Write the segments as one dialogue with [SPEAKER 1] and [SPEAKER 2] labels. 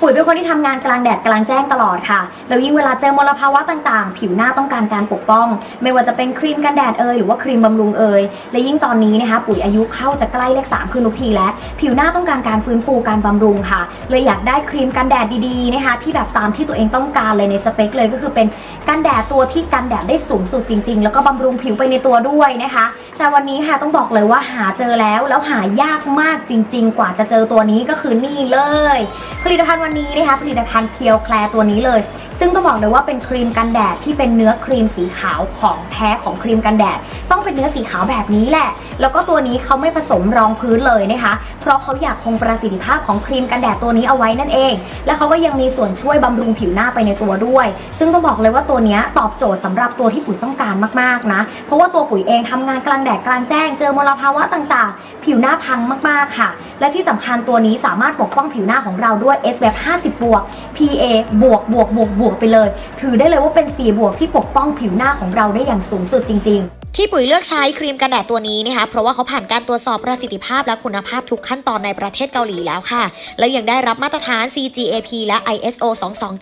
[SPEAKER 1] ปุ๋ยเป็นคนที่ทำงานกลางแดดกลางแจ้งตลอดค่ะ แล้วยิ่งเวลาเจอมลภาวะต่างๆ ผิวหน้าต้องการการปกป้อง ไม่ว่าจะเป็นครีมกันแดดเอยหรือว่าครีมบำรุงเอยและยิ่งตอนนี้นะคะปุ๋ยอายุเข้าจะใกล้เลขสามขึ้นทุกทีแล้ว ผิวหน้าต้องการการฟื้นฟูการบำรุงค่ะ เลยอยากได้ครีมกันแดดดีๆนะคะที่แบบตามที่ตัวเองต้องการเลยในสเปคเลยก็คือเป็นกันแดดตัวที่กันแดดได้สูงสุดจริง ๆ แล้วก็บำรุงผิวไปในตัวด้วยนะคะ แต่วันนี้ค่ะต้องบอกเลยว่าหาเจอแล้วแล้วหายากมากจริง ๆ กว่าจะเจอตัวนี้ก็คือนี่เลยผลิตภัณฑ์นนี้นะคะผลิตภัณฑ์เพียวแคลตัวนี้เลย ซึ่งต้องบอกเลยว่าเป็นครีมกันแดดที่เป็นเนื้อครีมสีขาวของแท้ของครีมกันแดด ต้องเป็นเนื้อสีขาวแบบนี้แหละ แล้วก็ตัวนี้เขาไม่ผสมรองพื้นเลยนะคะ เพราะเขาอยากคงประสิทธิภาพของครีมกันแดดตัวนี้เอาไว้นั่นเอง และเขาก็ยังมีส่วนช่วยบำรุงผิวหน้าไปในตัวด้วย ซึ่งต้องบอกเลยว่าตัวนี้ตอบโจทย์สำหรับตัวที่ปุ๋ยต้องการมากๆนะ เพราะว่าตัวปุ๋ยเองทำงานกลางแดดกลางแจ้งเจอมลภาวะต่างๆ ผิวหน้าพังมากๆค่ะ และที่สำคัญตัวนี้สามารถปกป้องผิวหน้าของเราด้วย SPF 50บวก PA บวกบวกบวกบวกไปเลย ถือได้เลยว่าเป็นสีบวกที่ปกป้องผิวหน้าของเราได้อย่างสูงสุดจริง ๆ
[SPEAKER 2] ที่ปุ๋ยเลือกใช้ครีมกันแดดตัวนี้นะคะ เพราะว่าเขาผ่านการตรวจสอบประสิทธิภาพและคุณภาพทุกขั้นตอนในประเทศเกาหลีแล้วค่ะ แล้วยังได้รับมาตรฐาน CGAP และ ISO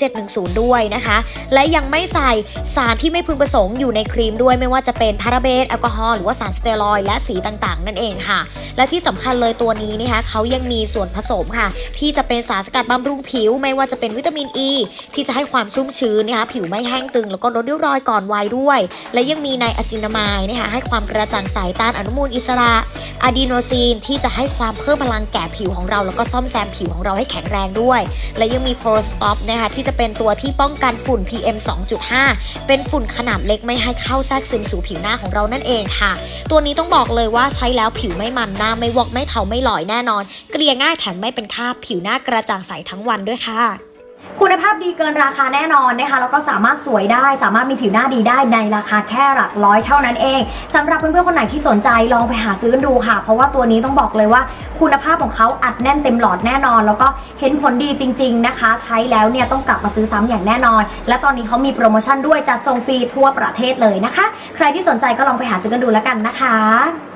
[SPEAKER 2] 22710 ด้วยนะคะ และยังไม่ใส่สารที่ไม่พึงประสงค์อยู่ในครีมด้วยไม่ว่าจะเป็นพาราเบนแอลกอฮอล์หรือว่าสารสเตียรอยด์และสีต่างๆ นั่นเองค่ะ และที่สำคัญเลยตัวนี้นะคะเขายังมีส่วนผสมค่ะ ที่จะเป็นสารสกัดบำรุงผิว ไม่ว่าจะเป็นวิตามินอ e, ีที่จะให้ความชุ่มชื้นนะคะผิวไม่แห้งตึงแล้วก็ลดริ้วรอยก่อนวัยด้วย และยังมีไนอะซินามายนะคะให้ความกระจ่างใสต้านอนุมูลอิสระอะดีโนซีนที่จะให้ความเพิ่มพลังแก่ผิวของเรา แล้วก็ซ่อมแซมผิวของเราให้แข็งแรงด้วย และยังมีโปรสต็อปนะคะที่จะเป็นตัวที่ป้องกันฝุ่น PM 2.5 เป็นฝุ่นขนาดเล็กไม่ให้เข้าแทรกซึมสู่ผิวหน้าของเรานั่นเองค่ะ ตัวนี้ต้องบอกเลยว่าใช้แล้วผิวไม่มันหน้าไม่วอกไม่เทาไม่หลอยแน่นอน เกลี่ยง่ายแถมไม่เป็นคราบผิวหน้ากระจ่างใสทั้งวันด้วยค่ะ
[SPEAKER 1] คุณภาพดีเกินราคาแน่นอนนะคะแล้วก็สามารถสวยได้ สามารถมีผิวหน้าดีได้ในราคาแค่หลักร้อยเท่านั้นเองสำหรับเพื่อนๆคนไหนที่สนใจลองไปหาซื้อดูค่ะ เพราะว่าตัวนี้ต้องบอกเลยว่า คุณภาพของเขาอัดแน่นเต็มหลอดแน่นอน แล้วก็เห็นผลดีจริง ๆนะคะ ใช้แล้วเนี่ยต้องกลับมาซื้อซ้ำอย่างแน่นอน และตอนนี้เขามีโปรโมชั่นด้วยจัดส่งฟรีทั่วประเทศเลยนะคะ ใครที่สนใจก็ลองไปหาซื้อกันดูแล้วกันนะคะ